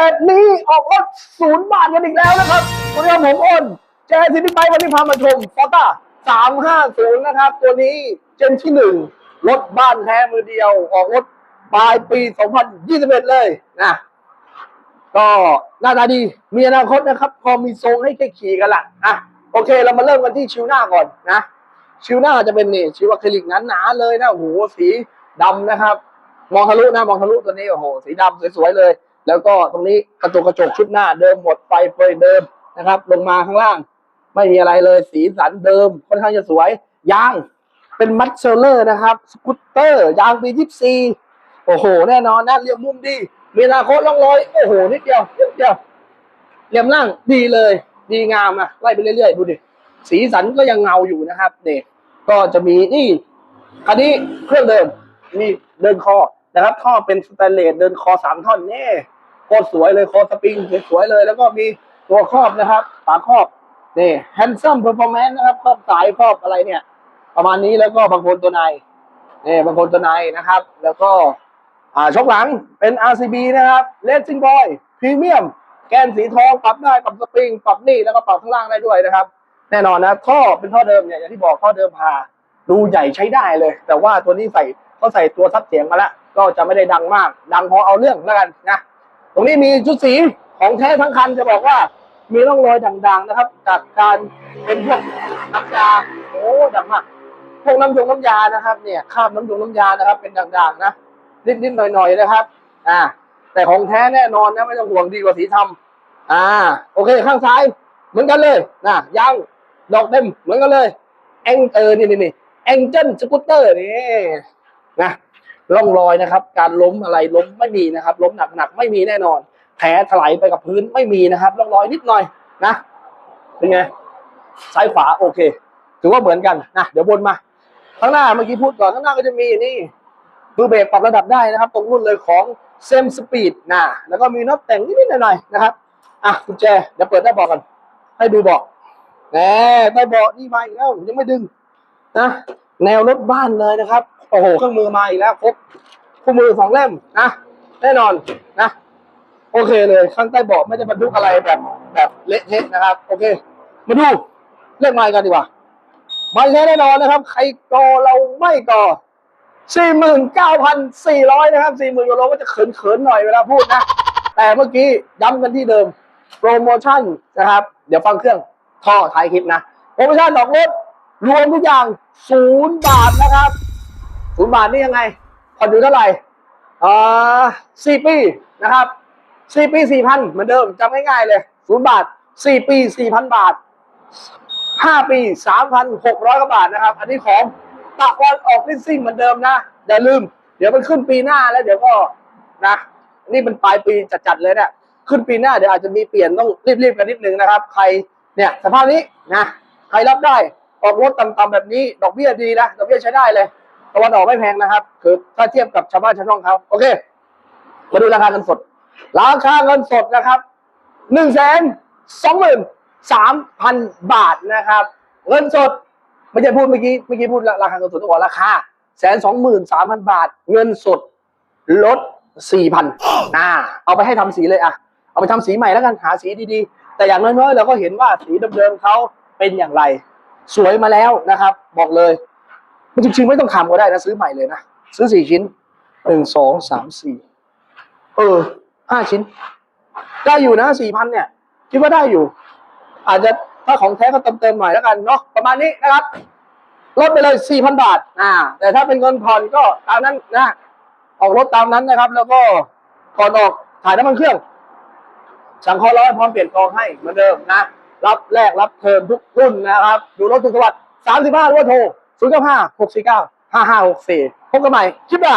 แบบนี้ออกรถศูนย์บาทกันอีกแล้วนะครับวันนี้ผมอ้นแจซิตี้ไบค์วันนี้พามาชมฟอต้าสามห้าศูนย์นะครับ ตัวนี้เจนที่หนึ่งรถบ้านแท้มือเดียว ออกรถปลายปี2021เอ็ดเลยนะก็หน้าตาดีมีอนาคตนะครับ พอมีทรงให้แค่ขี่กันละอะโอเคเรามาเริ่มกันที่ชิวหน้าก่อนนะชิวหน้าจะเป็นนี่ชิวอะคริลิกหนาๆเลยนะโอ้โหสีดำนะครับ มองทะลุนะมองทะลุตัวนี้โอ้โหสีดำสวยๆเลย แล้วก็ตรงนี้กระจกกระจกชุดหน้าเดิมหมดไฟเฟยเดิมนะครับ ลงมาข้างล่าง ไม่มีอะไรเลยสีสันเดิมค่อนข้างจะสวยยางเป็นมัดเชลเลอร์นะครับ สกูตเตอร์ยางปียี่สีโอ้โห แน่นอนนะเรียมมุมดี มีอนาคตล่องลอย โอ้โห นิดเดียวนิดเดียวเหลี่ยมล่างดีเลย ดีงามอะไล่ไปเรื่อยๆ ดูดิ สีสันก็ยังเงาอยู่นะครับเนี่ยก็จะมีนี่ คันนี้เครื่องเดิม มีเดินคอ นะครับ ท่อเป็นสแตนเลสเดินคอสามท่อนนี่โคตรสวยเลยคอสปริงสวยเลย แล้วก็มีตัวครอบนะครับฝาครอบนี่แฮนซัมเพอร์ฟอร์แมนซ์นะครับครอบสายครอบอะไรเนี่ย ประมาณนี้แล้วก็บางคนตัวในนี่บางคนตัวในนะครับ แล้วก็อ่าชกหลังเป็น RCB นะครับ Racing Boy พรีเมียมแกนสีทองปรับได้ปรับสปริงปรับนี่แล้วก็ปรับข้างล่างได้ด้วยนะครับ แน่นอนนะท่อเป็นท่อเดิมเนี่ยอย่างที่บอกท่อเดิมพาดูใหญ่ใช้ได้เลย แต่ว่าตัวนี้ใส่เขาใส่ตัวซับเสียงมาแล้ว ก็จะไม่ได้ดังมาก ดังพอเอาเรื่องแล้วกันนะ ตรงนี้มีชุดสีของแท้ทั้งคันจะบอกว่ามีร่องรอยด่างๆนะครับ จากการเป็นพวกน้ำยาโอ้ดังมากพวกน้ำยงน้ำยานะครับ เนี่ยคาบน้ำยงน้ำยานะครับ เป็นด่างๆนะนิดๆหน่อยๆนะครับ อ่า แต่ของแท้แน่นอนนะไม่ต้องห่วงดีกว่าสีทำอ่า โอเคข้างซ้ายเหมือนกันเลยนะยางดอกเต็มเหมือนกันเลยเอ็งเออนี่นี่นี่เอ็งเจนสกูตเตอร์นี่นะ ร่องรอยนะครับ การล้มอะไรล้มไม่มีนะครับ ล้มหนักๆไม่มีแน่นอน แผลถลายไปกับพื้นไม่มีนะครับร่องรอยนิดหน่อยนะเป็นไงซ้ายขวาโอเค ถือว่าเหมือนกันนะเดี๋ยวบนมา ข้างหน้าเมื่อกี้พูดก่อนข้างหน้าก็จะมีนี่มือเบรกปรับระดับได้นะครับ ตรงรุ่นเลยของเซมสปีดนะแล้วก็มีน็อตแต่งนิดๆหน่อยๆนะครับอะกุญแจเดี๋ยวเปิดได้บอกกันให้ดูเบอกแหมได้เบอกนี่มาอีกแล้วยังไม่ดึงนะแนวรถบ้านเลยนะครับ โอ้โหเครื่องมือมาอีกแล้วครบคู่มือสองเล่มนะแน่นอนนะ โอเคเลยข้างใต้เบาะไม่ได้บรรทุกอะไรแบบแบบเละเทะนะครับ โอเค มาดูเลขไมล์กันดีกว่าไม่ใช่แน่นอนนะครับ ใครกอเราไม่กอสี่หมื่นเก้าพันสี่ร้อยนะครับสี่หมื่นยูโรก็จะเขินๆหน่อยเวลาพูดนะ แต่เมื่อกี้ย้ำกันที่เดิม โปรโมชั่นนะครับ เดี๋ยวฟังเครื่องท่อท้ายคลิปนะ โปรโมชั่นดอกรถรวมทุกอย่างศูนย์บาทนะครับ ศูนย์บาทนี่ยังไงผ่อนอยู่เท่าไหร่อ่าสี่ปีนะครับสี่ปีสี่พันเหมือนเดิมจำง่ายๆเลยศูนย์บาทสี่ปีสี่พันบาทห้าปีสามพันหกร้อยกว่าบาทนะครับ อันนี้ของตะวันออกลิสซิ่งเหมือนเดิมนะอย่าลืม เดี๋ยวมันขึ้นปีหน้าแล้วเดี๋ยวก็นะนี่มันปลายปีจัดๆเลยเนี่ยขึ้นปีหน้าเดี๋ยวอาจจะมีเปลี่ยนต้องรีบๆกันนิดนึงนะครับ ใครเนี่ยสภาพนี้นะใครรับได้ออกรถต่ำๆแบบนี้ ดอกเบี้ยดีนะดอกเบี้ยใช้ได้เลย ตะวันออกไม่แพงนะครับ คือถ้าเทียบกับชาวบ้านชาวช่องเขาโอเค มาดูราคาเงินสด ราคาเงินสดนะครับหนึ่งแสนสองหมื่นสามพันบาทนะครับ เงินสดไม่ใช่พูดเมื่อกี้เมื่อกี้พูดราคาเงินสดต้องบอกราคาแสนสองหมื่นสามพันบาท เงินสดลดสี่พันอ่าเอาไปให้ทำสีเลยอะ เอาไปทำสีใหม่แล้วกันหาสีดีๆ แต่อย่างน้อยๆเราก็เห็นว่าสีเดิมๆเขาเป็นอย่างไร สวยมาแล้วนะครับ บอกเลย จริงๆไม่ต้องทำก็ได้นะ ซื้อใหม่เลยนะ ซื้อสี่ชิ้นหนึ่งสองสามสี่เออห้าชิ้น ได้อยู่นะสี่พันเนี่ย คิดว่าได้อยู่ อาจจะถ้าของแท้ก็เติมเติมหน่อยแล้วกันเนาะประมาณนี้นะครับลดไปเลยสี่พันบาทอ่าแต่ถ้าเป็นเงินผ่อนก็ตามนั้นนะออกรถตามนั้นนะครับ แล้วก็ก่อนออกถ่ายน้ำมันเครื่อง สั่งคอร้อยพร้อมเปลี่ยนกองให้เหมือนเดิมนะ รับแลกรับเทิร์นทุกรุ่นนะครับ ดูรถทุกสวัสดิ์สามสิบห้ารุ่นโทร ศูนย์เก้าห้าหกสี่เก้าห้าห้าหกสี่พบกันใหม่คลิปหน้า